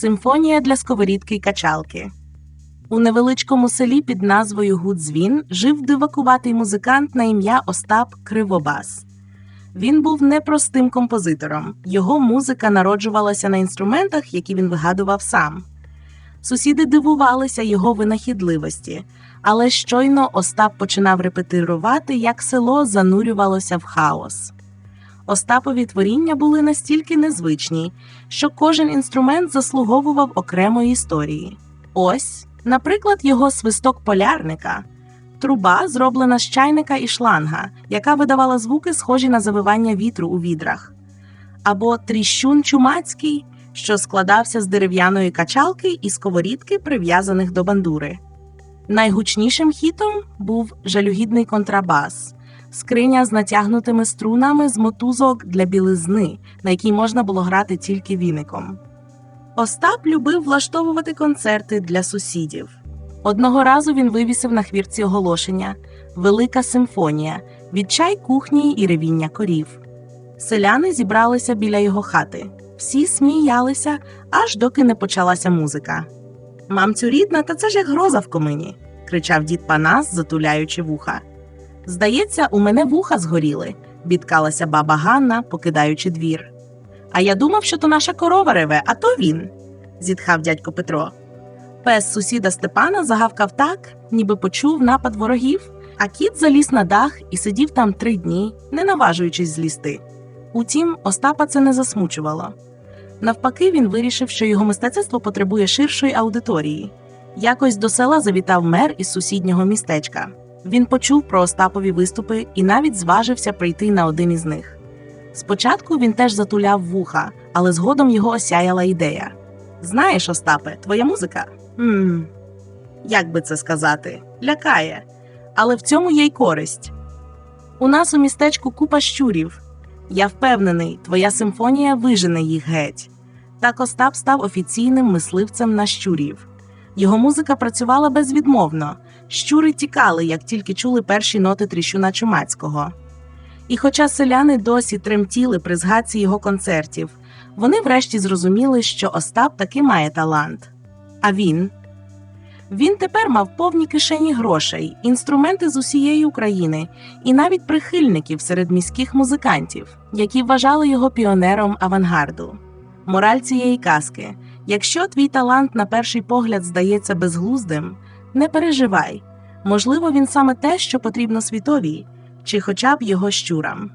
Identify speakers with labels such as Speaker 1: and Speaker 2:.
Speaker 1: Симфонія для сковорідки й качалки. У невеличкому селі під назвою Гудзвін жив дивакуватий музикант на ім'я Остап Кривобас. Він був непростим композитором. Його музика народжувалася на інструментах, які він вигадував сам. Сусіди дивувалися його винахідливості, але щойно Остап починав репетирувати, як село занурювалося в хаос. Остапові творіння були настільки незвичні, що кожен інструмент заслуговував окремої історії. Ось, наприклад, його свисток полярника, труба, зроблена з чайника і шланга, яка видавала звуки, схожі на завивання вітру у відрах, або тріщун чумацький, що складався з дерев'яної качалки і сковорідки, прив'язаних до бандури. Найгучнішим хітом був жалюгідний контрабас, скриня з натягнутими струнами з мотузок для білизни, на якій можна було грати тільки віником. Остап любив влаштовувати концерти для сусідів. Одного разу він вивісив на хвірці оголошення Велика симфонія, відчай кухні і ревіння корів. Селяни зібралися біля його хати. Всі сміялися, аж доки не почалася музика. Мамцю рідна, та це ж як гроза в комині, кричав дід Панас, затуляючи вуха. Здається, у мене вуха згоріли, бідкалася баба Ганна, покидаючи двір. А я думав, що то наша корова реве, а то він, зітхав дядько Петро. Пес сусіда Степана загавкав так, ніби почув напад ворогів, а кіт заліз на дах і сидів там три дні, не наважуючись злізти. Утім, Остапа це не засмучувало. Навпаки, він вирішив, що його мистецтво потребує ширшої аудиторії. Якось до села завітав мер із сусіднього містечка. Він почув про Остапові виступи і навіть зважився прийти на один із них. Спочатку він теж затуляв вуха, але згодом його осяяла ідея. Знаєш, Остапе, твоя музика? Ммм, як би це сказати, лякає, але в цьому є й користь. У нас у містечку купа щурів. Я впевнений, твоя симфонія вижене їх геть. Так Остап став офіційним мисливцем на щурів. Його музика працювала безвідмовно. Щури тікали, як тільки чули перші ноти тріщуна Чумацького. І хоча селяни досі тремтіли при згадці його концертів, вони врешті зрозуміли, що Остап таки має талант. А він? Він тепер мав повні кишені грошей, інструменти з усієї України і навіть прихильників серед міських музикантів, які вважали його піонером авангарду. Мораль цієї казки: якщо твій талант на перший погляд здається безглуздим, не переживай. Можливо, він саме те, що потрібно світові, чи хоча б його щурам.